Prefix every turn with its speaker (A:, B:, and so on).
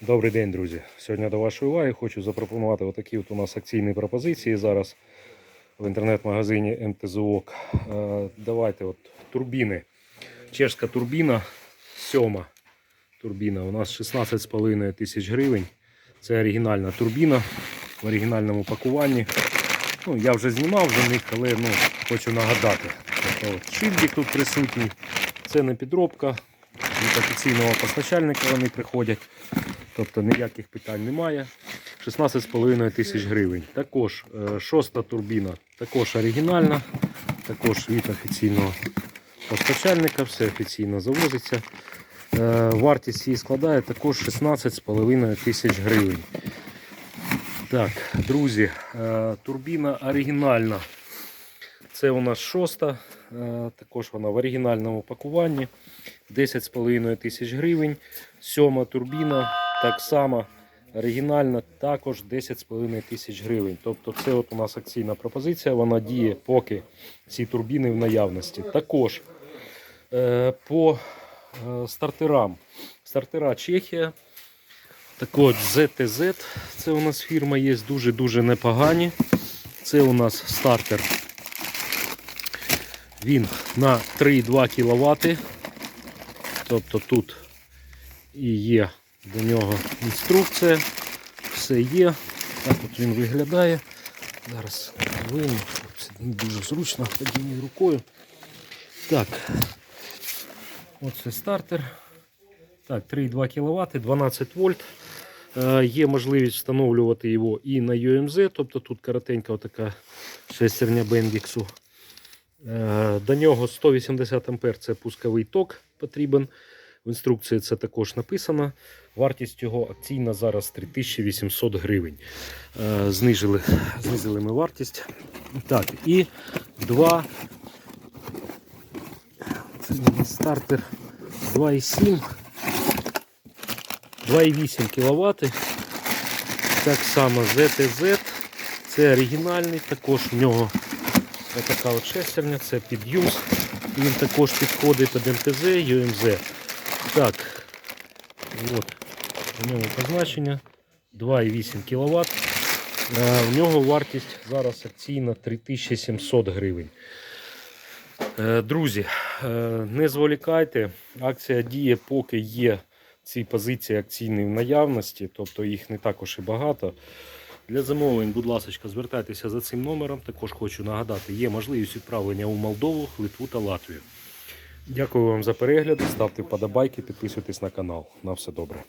A: Добрий день, друзі. Сьогодні до вашої уваги хочу запропонувати отакі от у нас акційні пропозиції зараз в інтернет-магазині МТЗОК. Е, Давайте от турбіни. Чешська турбіна, сьома турбіна. У нас 16,5 тисяч гривень. Це оригінальна турбіна в оригінальному пакуванні. Ну, я вже знімав за них, але ну, хочу нагадати. Тобто, шильдик тут присутній. Це не підробка. Від офіційного постачальника вони приходять. Тобто ніяких питань немає. 16,5 тисяч гривень. Також е, шоста турбіна, також оригінальна, також від офіційного постачальника, все офіційно завозиться. Е, Вартість її складає також 16,5 тисяч гривень. Так, друзі, е, турбіна оригінальна. Це у нас шоста, також вона в оригінальному пакуванні. 10,5 тисяч гривень. Сьома турбіна так само оригінальна, також 10,5 тисяч гривень. Тобто це от у нас акційна пропозиція, вона діє поки ці турбіни в наявності. Також е, по е, стартерам. Стартера Чехія. Так от ZTZ, це у нас фірма є дуже-дуже непогані. Це у нас стартер. Він на 3,2 кВт. Тобто тут і є до нього інструкція, все є. Так от він виглядає. Зараз вийму, дуже зручно однією рукою. Так, оце стартер. Так, 3,2 кВт, 12 вольт. Е, Є можливість встановлювати його і на UMZ, тобто тут коротенька така шестерня Бендіксу. Е, До нього 180 А це пусковий ток потрібен. В інструкції це також написано. Вартість його акційна зараз 3800 гривень. Е, Знижили, знизили ми вартість. Так, і два стартер 2,7, 2,8 кВт. Так само ZTZ. Це оригінальний, також в нього така от шестерня, це під ЮМС. Він також підходить під МТЗ, ЮМЗ. Так, от, у нього позначення 2,8 кВт. В нього вартість зараз акційна 3700 гривень. Е, Друзі, е, не зволікайте, акція діє, поки є ці позиції акційні в наявності, тобто їх не також і багато. Для замовлень, будь ласка, звертайтеся за цим номером. Також хочу нагадати, є можливість відправлення у Молдову, Литву та Латвію. Дякую вам за перегляд, ставте вподобайки, підписуйтесь на канал. На все добре.